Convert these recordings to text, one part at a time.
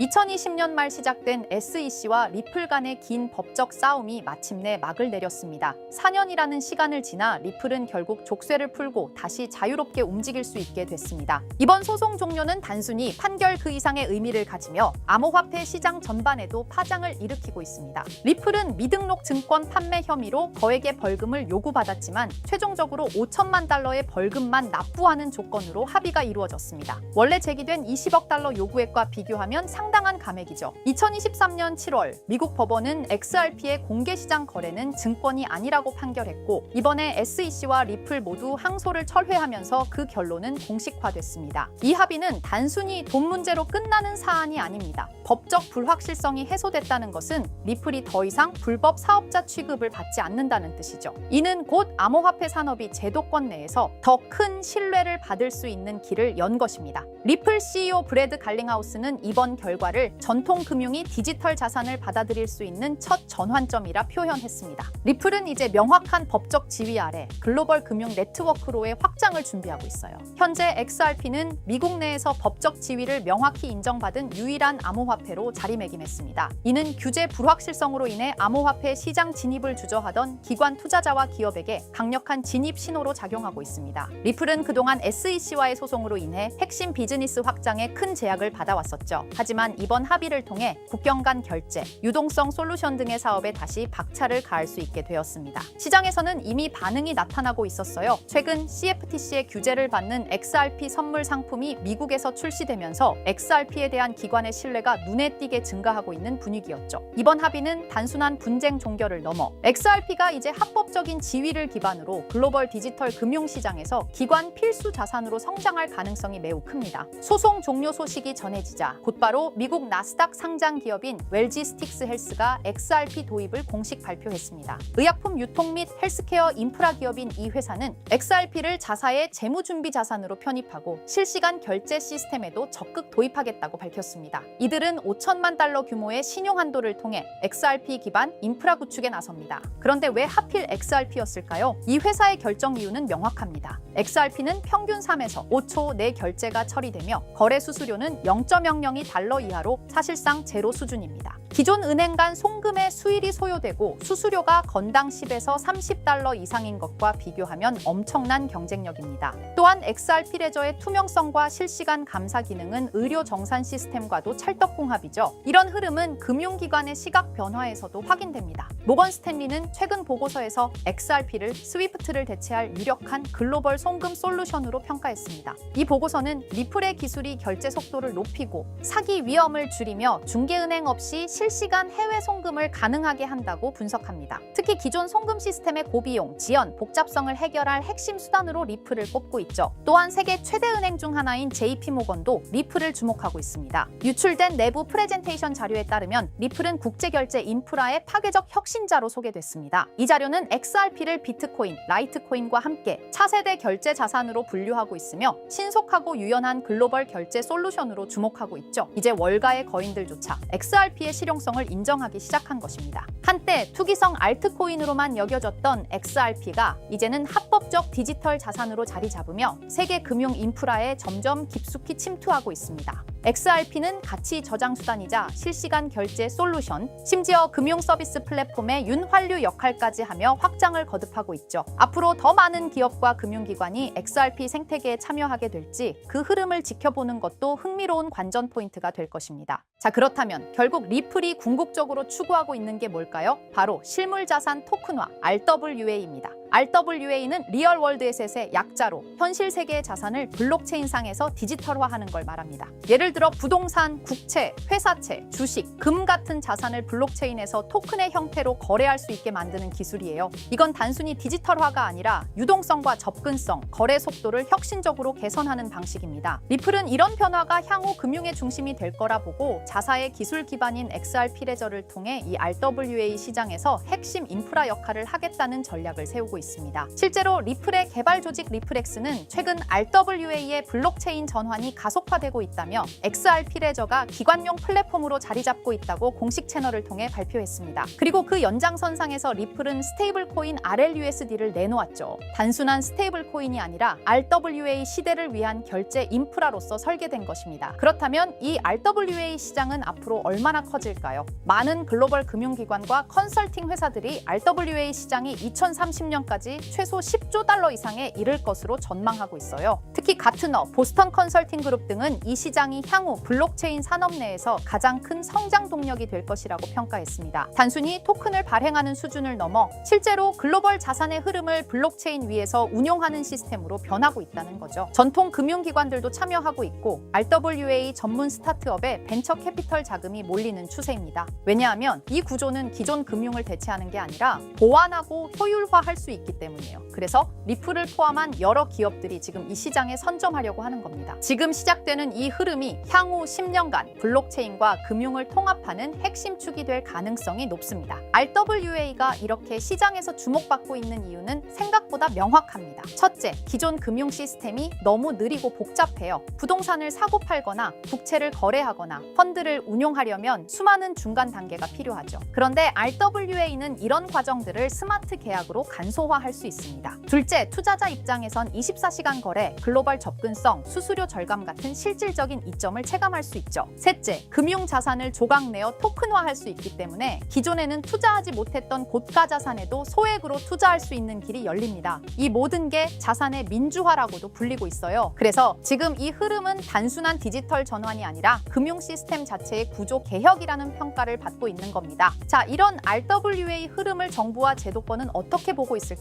2020년 말 시작된 SEC와 리플 간의 긴 법적 싸움이 마침내 막을 내렸습니다. 4년이라는 시간을 지나 리플은 결국 족쇄를 풀고 다시 자유롭게 움직일 수 있게 됐습니다. 이번 소송 종료는 단순히 판결 그 이상의 의미를 가지며 암호화폐 시장 전반에도 파장을 일으키고 있습니다. 리플은 미등록 증권 판매 혐의로 거액의 벌금을 요구받았지만 최종적으로 5천만 달러의 벌금만 납부하는 조건으로 합의가 이루어졌습니다. 원래 제기된 20억 달러 요구액과 비교하면 상 당한 감액이죠. 2023년 7월 미국 법원은 XRP의 공개 시장 거래는 증권이 아니라고 판결했고 이번에 SEC와 리플 모두 항소를 철회하면서 그 결론은 공식화됐습니다. 이 합의는 단순히 돈 문제로 끝나는 사안이 아닙니다. 법적 불확실성이 해소됐다는 것은 리플이 더 이상 불법 사업자 취급을 받지 않는다는 뜻이죠. 이는 곧 암호화폐 산업이 제도권 내에서 더 큰 신뢰를 받을 수 있는 길을 연 것입니다. 리플 CEO 브래드 갈링하우스는 이번 결과 를 전통 금융이 디지털 자산을 받아들일 수 있는 첫 전환점이라 표현했습니다. 리플은 이제 명확한 법적 지위 아래 글로벌 금융 네트워크로의 확장을 준비하고 있어요. 현재 XRP는 미국 내에서 법적 지위를 명확히 인정받은 유일한 암호화폐로 자리매김했습니다. 이는 규제 불확실성으로 인해 암호화폐 시장 진입을 주저하던 기관 투자자와 기업에게 강력한 진입 신호로 작용하고 있습니다. 리플은 그동안 SEC와의 소송으로 인해 핵심 비즈니스 확장에 큰 제약을 받아왔었죠. 하지만 이번 합의를 통해 국경 간 결제, 유동성 솔루션 등의 사업에 다시 박차를 가할 수 있게 되었습니다. 시장에서는 이미 반응이 나타나고 있었어요. 최근 CFTC의 규제를 받는 XRP 선물 상품이 미국에서 출시되면서 XRP에 대한 기관의 신뢰가 눈에 띄게 증가하고 있는 분위기였죠. 이번 합의는 단순한 분쟁 종결을 넘어 XRP가 이제 합법적인 지위를 기반으로 글로벌 디지털 금융 시장에서 기관 필수 자산으로 성장할 가능성이 매우 큽니다. 소송 종료 소식이 전해지자 곧바로 미국 나스닥 상장 기업인 웰지 스틱스 헬스가 XRP 도입을 공식 발표했습니다. 의약품 유통 및 헬스케어 인프라 기업인 이 회사는 XRP를 자사의 재무 준비 자산으로 편입하고 실시간 결제 시스템에도 적극 도입하겠다고 밝혔습니다. 이들은 5천만 달러 규모의 신용 한도를 통해 XRP 기반 인프라 구축에 나섭니다. 그런데 왜 하필 XRP였을까요? 이 회사의 결정 이유는 명확합니다. XRP는 평균 3에서 5초 내 결제가 처리되며 거래 수수료는 0.00이 달러 이하로 사실상 제로 수준입니다. 기존 은행 간 송금의 수일이 소요되고 수수료가 건당 10에서 30달러 이상인 것과 비교하면 엄청난 경쟁력입니다. 또한 XRP 레저의 투명성과 실시간 감사 기능은 의료 정산 시스템과도 찰떡궁합이죠. 이런 흐름은 금융기관의 시각 변화에서도 확인됩니다. 모건 스탠리는 최근 보고서에서 XRP를 스위프트를 대체할 유력한 글로벌 송금 솔루션으로 평가했습니다. 이 보고서는 리플의 기술이 결제 속도를 높이고 사기 위험을 줄이며 중개은행 없이 실시간 해외 송금을 가능하게 한다고 분석합니다. 특히 기존 송금 시스템의 고비용, 지연, 복잡성을 해결할 핵심 수단으로 리플을 꼽고 있죠. 또한 세계 최대 은행 중 하나인 JP모건도 리플을 주목하고 있습니다. 유출된 내부 프레젠테이션 자료에 따르면 리플은 국제결제 인프라의 파괴적 혁신자로 소개됐습니다. 이 자료는 XRP를 비트코인, 라이트코인과 함께 차세대 결제 자산으로 분류하고 있으며 신속하고 유연한 글로벌 결제 솔루션으로 주목하고 있죠. 이제 월가의 거인들조차 XRP의 실용성을 인정하기 시작한 것입니다. 한때 투기성 알트코인으로만 여겨졌던 XRP가 이제는 합법적 디지털 자산으로 자리 잡으며 세계 금융 인프라에 점점 깊숙이 침투하고 있습니다. XRP는 가치 저장 수단이자 실시간 결제 솔루션, 심지어 금융 서비스 플랫폼의 윤활유 역할까지 하며 확장을 거듭하고 있죠. 앞으로 더 많은 기업과 금융기관이 XRP 생태계에 참여하게 될지 그 흐름을 지켜보는 것도 흥미로운 관전 포인트가 될 것입니다. 자, 그렇다면 결국 리플이 궁극적으로 추구하고 있는 게 뭘까요? 바로 실물 자산 토큰화, RWA입니다. RWA는 리얼 월드 에셋의 약자로 현실 세계의 자산을 블록체인상에서 디지털화하는 걸 말합니다. 예를 들어 부동산, 국채, 회사채, 주식, 금 같은 자산을 블록체인에서 토큰의 형태로 거래할 수 있게 만드는 기술이에요. 이건 단순히 디지털화가 아니라 유동성과 접근성, 거래 속도를 혁신적으로 개선하는 방식입니다. 리플은 이런 변화가 향후 금융의 중심이 될 거라 보고 자사의 기술 기반인 XRP 레저를 통해 이 RWA 시장에서 핵심 인프라 역할을 하겠다는 전략을 세우고 있습니다. 실제로 리플의 개발 조직 리플엑스는 최근 RWA의 블록체인 전환이 가속화되고 있다며 XRP 레저가 기관용 플랫폼으로 자리 잡고 있다고 공식 채널을 통해 발표했습니다. 그리고 그 연장선상에서 리플은 스테이블 코인 RLUSD를 내놓았죠. 단순한 스테이블 코인이 아니라 RWA 시대를 위한 결제 인프라로서 설계된 것입니다. 그렇다면 이 RWA 시장은 앞으로 얼마나 커질까요? 많은 글로벌 금융기관과 컨설팅 회사들이 RWA 시장이 2030년 까지 최소 10조 달러 이상에 이를 것으로 전망하고 있어요. 특히 가트너, 보스턴 컨설팅 그룹 등은 이 시장이 향후 블록체인 산업 내에서 가장 큰 성장 동력이 될 것이라고 평가했습니다. 단순히 토큰을 발행하는 수준을 넘어 실제로 글로벌 자산의 흐름을 블록체인 위에서 운용하는 시스템으로 변하고 있다는 거죠. 전통 금융기관들도 참여하고 있고 RWA 전문 스타트업에 벤처 캐피털 자금이 몰리는 추세입니다. 왜냐하면 이 구조는 기존 금융을 대체하는 게 아니라 보완하고 효율화할 수 있기 때문이에요. 그래서 리플을 포함한 여러 기업들이 지금 이 시장에 선점하려고 하는 겁니다. 지금 시작되는 이 흐름이 향후 10년간 블록체인과 금융을 통합하는 핵심 축이 될 가능성이 높습니다. RWA가 이렇게 시장에서 주목받고 있는 이유는 생각보다 명확합니다. 첫째, 기존 금융 시스템이 너무 느리고 복잡해요. 부동산을 사고 팔거나 국채를 거래하거나 펀드를 운용하려면 수많은 중간 단계가 필요하죠. 그런데 RWA는 이런 과정들을 스마트 계약으로 간소화 할 수 있습니다. 둘째, 투자자 입장에선 24시간 거래, 글로벌 접근성, 수수료 절감 같은 실질적인 이점을 체감할 수 있죠. 셋째, 금융 자산을 조각 내어 토큰화할 수 있기 때문에 기존에는 투자하지 못했던 고가 자산에도 소액으로 투자할 수 있는 길이 열립니다. 이 모든 게 자산의 민주화라고도 불리고 있어요. 그래서 지금 이 흐름은 단순한 디지털 전환이 아니라 금융 시스템 자체의 구조 개혁이라는 평가를 받고 있는 겁니다. 자, 이런 RWA 흐름을 정부와 제도권은 어떻게 보고 있을까요?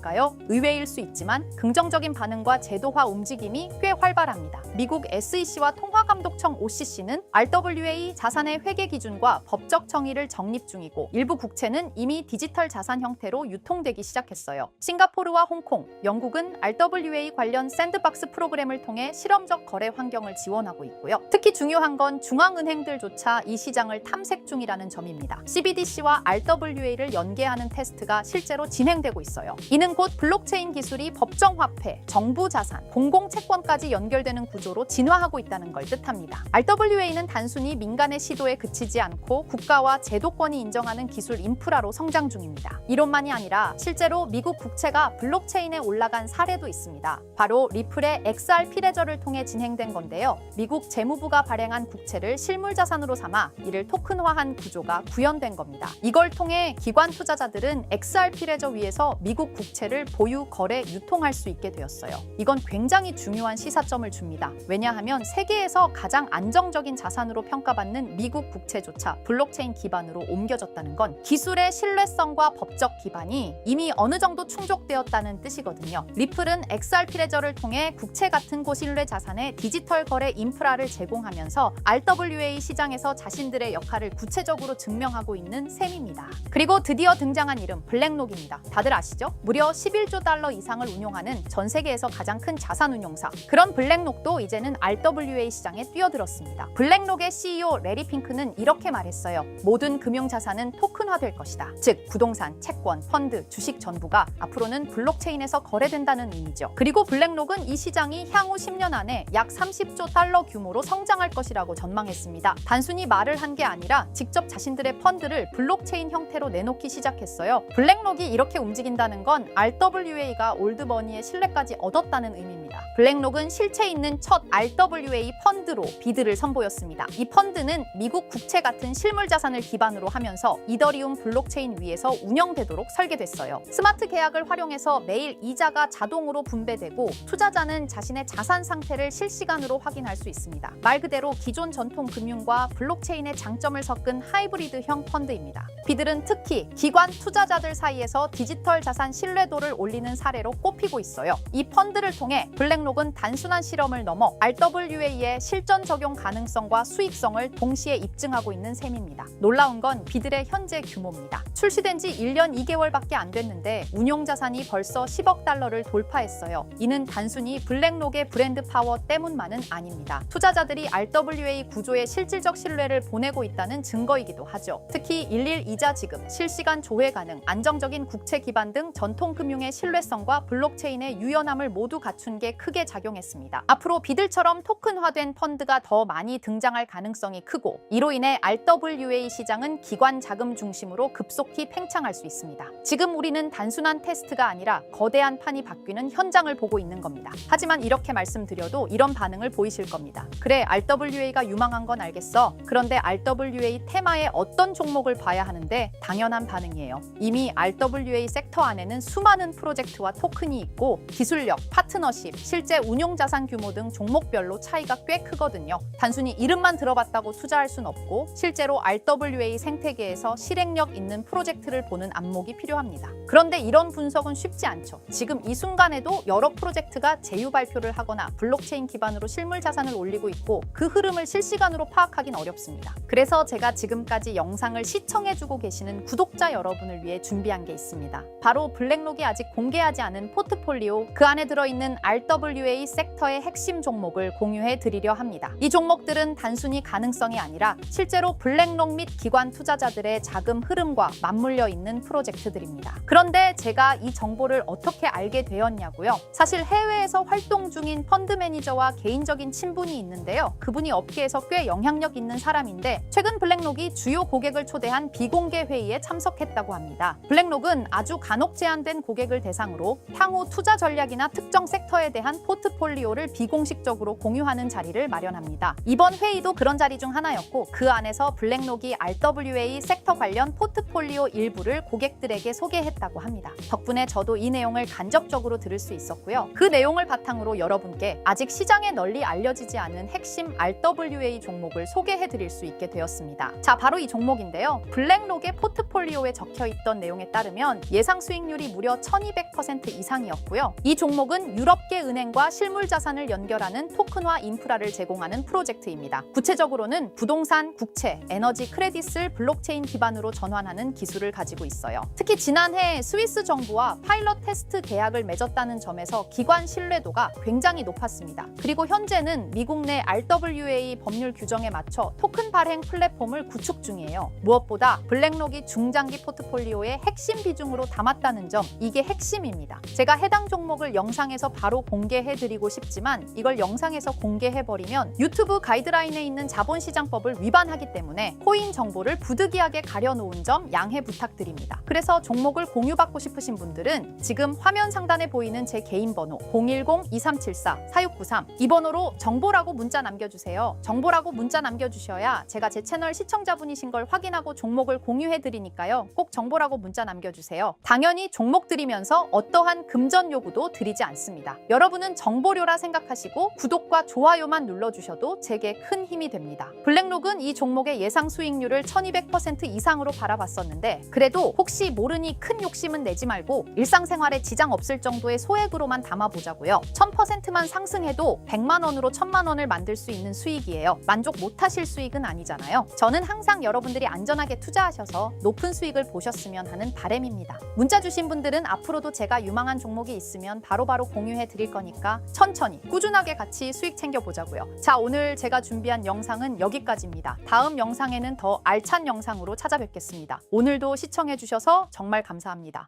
의외일 수 있지만 긍정적인 반응과 제도화 움직임이 꽤 활발합니다. 미국 SEC와 통화감독청 OCC는 RWA 자산의 회계 기준과 법적 정의를 정립 중이고 일부 국채는 이미 디지털 자산 형태로 유통되기 시작했어요. 싱가포르와 홍콩, 영국은 RWA 관련 샌드박스 프로그램을 통해 실험적 거래 환경을 지원하고 있고요. 특히 중요한 건 중앙은행들조차 이 시장을 탐색 중이라는 점입니다. CBDC와 RWA를 연계하는 테스트가 실제로 진행되고 있어요. 이는 곧 블록체인 기술이 법정 화폐, 정부 자산, 공공 채권까지 연결되는 구조로 진화하고 있다는 걸 뜻합니다. RWA는 단순히 민간의 시도에 그치지 않고 국가와 제도권이 인정하는 기술 인프라로 성장 중입니다. 이론만이 아니라 실제로 미국 국채가 블록체인에 올라간 사례도 있습니다. 바로 리플의 XRP 레저를 통해 진행된 건데요. 미국 재무부가 발행한 국채를 실물 자산으로 삼아 이를 토큰화한 구조가 구현된 겁니다. 이걸 통해 기관 투자자들은 XRP 레저 위에서 미국 국채 를 보유, 거래, 유통할 수 있게 되었어요. 이건 굉장히 중요한 시사점을 줍니다. 왜냐하면 세계에서 가장 안정적인 자산으로 평가받는 미국 국채조차 블록체인 기반으로 옮겨졌다는 건 기술의 신뢰성과 법적 기반이 이미 어느 정도 충족되었다는 뜻이거든요. 리플은 XRP 레저를 통해 국채 같은 고신뢰 자산의 디지털 거래 인프라를 제공하면서 RWA 시장에서 자신들의 역할을 구체적으로 증명하고 있는 셈입니다. 그리고 드디어 등장한 이름 블랙록입니다. 다들 아시죠? 11조 달러 이상을 운용하는 전 세계에서 가장 큰 자산 운용사. 그런 블랙록도 이제는 RWA 시장에 뛰어들었습니다. 블랙록의 CEO 레리 핑크는 이렇게 말했어요. 모든 금융 자산은 토큰화될 것이다. 즉 부동산, 채권, 펀드, 주식 전부가 앞으로는 블록체인에서 거래된다는 의미죠. 그리고 블랙록은 이 시장이 향후 10년 안에 약 30조 달러 규모로 성장할 것이라고 전망했습니다. 단순히 말을 한 게 아니라 직접 자신들의 펀드를 블록체인 형태로 내놓기 시작했어요. 블랙록이 이렇게 움직인다는 건 RWA가 올드머니의 신뢰까지 얻었다는 의미입니다. 블랙록은 실체 있는 첫 RWA 펀드로 비드를 선보였습니다. 이 펀드는 미국 국채 같은 실물 자산을 기반으로 하면서 이더리움 블록체인 위에서 운영되도록 설계됐어요. 스마트 계약을 활용해서 매일 이자가 자동으로 분배되고 투자자는 자신의 자산 상태를 실시간으로 확인할 수 있습니다. 말 그대로 기존 전통 금융과 블록체인의 장점을 섞은 하이브리드형 펀드입니다. 비들은 특히 기관 투자자들 사이에서 디지털 자산 신뢰 도를 올리는 사례로 꼽히고 있어요. 이 펀드를 통해 블랙록은 단순한 실험을 넘어 RWA의 실전 적용 가능성과 수익성을 동시에 입증하고 있는 셈입니다. 놀라운 건 비들의 현재 규모입니다. 출시된 지 1년 2개월밖에 안 됐는데 운용 자산이 벌써 10억 달러를 돌파했어요. 이는 단순히 블랙록의 브랜드 파워 때문만은 아닙니다. 투자자들이 RWA 구조에 실질적 신뢰를 보내고 있다는 증거이기도 하죠. 특히 일일 이자 지급, 실시간 조회 가능, 안정적인 국채 기반 등 전통 공통금융의 신뢰성과 블록체인의 유연함을 모두 갖춘 게 크게 작용했습니다. 앞으로 비들처럼 토큰화된 펀드가 더 많이 등장할 가능성이 크고 이로 인해 RWA 시장은 기관 자금 중심으로 급속히 팽창할 수 있습니다. 지금 우리는 단순한 테스트가 아니라 거대한 판이 바뀌는 현장을 보고 있는 겁니다. 하지만 이렇게 말씀드려도 이런 반응을 보이실 겁니다. 그래, RWA가 유망한 건 알겠어. 그런데 RWA 테마의 어떤 종목을 봐야 하는데 당연한 반응이에요. 이미 RWA 섹터 안에는 수 많은 프로젝트와 토큰이 있고 기술력, 파트너십, 실제 운용 자산 규모 등 종목별로 차이가 꽤 크거든요. 단순히 이름만 들어봤다고 투자할 순 없고 실제로 RWA 생태계에서 실행력 있는 프로젝트를 보는 안목이 필요합니다. 그런데 이런 분석은 쉽지 않죠. 지금 이 순간에도 여러 프로젝트가 제휴 발표를 하거나 블록체인 기반으로 실물 자산을 올리고 있고 그 흐름을 실시간으로 파악하긴 어렵습니다. 그래서 제가 지금까지 영상을 시청해주고 계시는 구독자 여러분을 위해 준비한 게 있습니다. 바로 블랙 록이 아직 공개하지 않은 포트폴리오 그 안에 들어있는 RWA 섹터의 핵심 종목을 공유해 드리려 합니다. 이 종목들은 단순히 가능성이 아니라 실제로 블랙록 및 기관 투자자들의 자금 흐름과 맞물려 있는 프로젝트들입니다. 그런데 제가 이 정보를 어떻게 알게 되었냐고요? 사실 해외에서 활동 중인 펀드 매니저와 개인적인 친분이 있는데요. 그분이 업계에서 꽤 영향력 있는 사람인데 최근 블랙록이 주요 고객을 초대한 비공개 회의에 참석했다고 합니다. 블랙록은 아주 간혹 제한된 고객을 대상으로 향후 투자 전략이나 특정 섹터에 대한 포트폴리오를 비공식적으로 공유하는 자리를 마련합니다. 이번 회의도 그런 자리 중 하나였고 그 안에서 블랙록이 RWA 섹터 관련 포트폴리오 일부를 고객들에게 소개했다고 합니다. 덕분에 저도 이 내용을 간접적으로 들을 수 있었고요. 그 내용을 바탕으로 여러분께 아직 시장에 널리 알려지지 않은 핵심 RWA 종목을 소개해 드릴 수 있게 되었습니다. 자, 바로 이 종목인데요. 블랙록의 포트폴리오에 적혀 있던 내용에 따르면 예상 수익률이 무려 1200% 이상이었고요. 이 종목은 유럽계 은행과 실물 자산을 연결하는 토큰화 인프라를 제공하는 프로젝트입니다. 구체적으로는 부동산, 국채, 에너지 크레딧을 블록체인 기반으로 전환하는 기술을 가지고 있어요. 특히 지난해 스위스 정부와 파일럿 테스트 계약을 맺었다는 점에서 기관 신뢰도가 굉장히 높았습니다. 그리고 현재는 미국 내 RWA 법률 규정에 맞춰 토큰 발행 플랫폼을 구축 중이에요. 무엇보다 블랙록이 중장기 포트폴리오의 핵심 비중으로 담았다는 점, 이게 핵심입니다. 제가 해당 종목을 영상에서 바로 공개해 드리고 싶지만 이걸 영상에서 공개해 버리면 유튜브 가이드라인에 있는 자본시장법을 위반하기 때문에 코인 정보를 부득이하게 가려놓은 점 양해 부탁드립니다. 그래서 종목을 공유받고 싶으신 분들은 지금 화면 상단에 보이는 제 개인 번호 010-2374-4693 이 번호로 정보라고 문자 남겨주세요. 정보라고 문자 남겨주셔야 제가 제 채널 시청자분이신 걸 확인하고 종목을 공유해 드리니까요. 꼭 정보라고 문자 남겨주세요. 당연히 종목 드리면서 어떠한 금전 요구도 드리지 않습니다. 여러분은 정보료라 생각하시고 구독과 좋아요만 눌러주셔도 제게 큰 힘이 됩니다. 블랙록은 이 종목의 예상 수익률을 1200% 이상으로 바라봤었는데 그래도 혹시 모르니 큰 욕심은 내지 말고 일상생활에 지장 없을 정도의 소액으로만 담아보자고요. 1000%만 상승해도 100만 원으로 1000만 원을 만들 수 있는 수익이에요. 만족 못하실 수익은 아니잖아요. 저는 항상 여러분들이 안전하게 투자하셔서 높은 수익을 보셨으면 하는 바램입니다. 문자 주신 분 들은 앞으로도 제가 유망한 종목이 있으면 바로바로 공유해 드릴 거니까 천천히 꾸준하게 같이 수익 챙겨 보자고요. 자, 오늘 제가 준비한 영상은 여기까지입니다. 다음 영상에는 더 알찬 영상으로 찾아뵙겠습니다. 오늘도 시청해 주셔서 정말 감사합니다.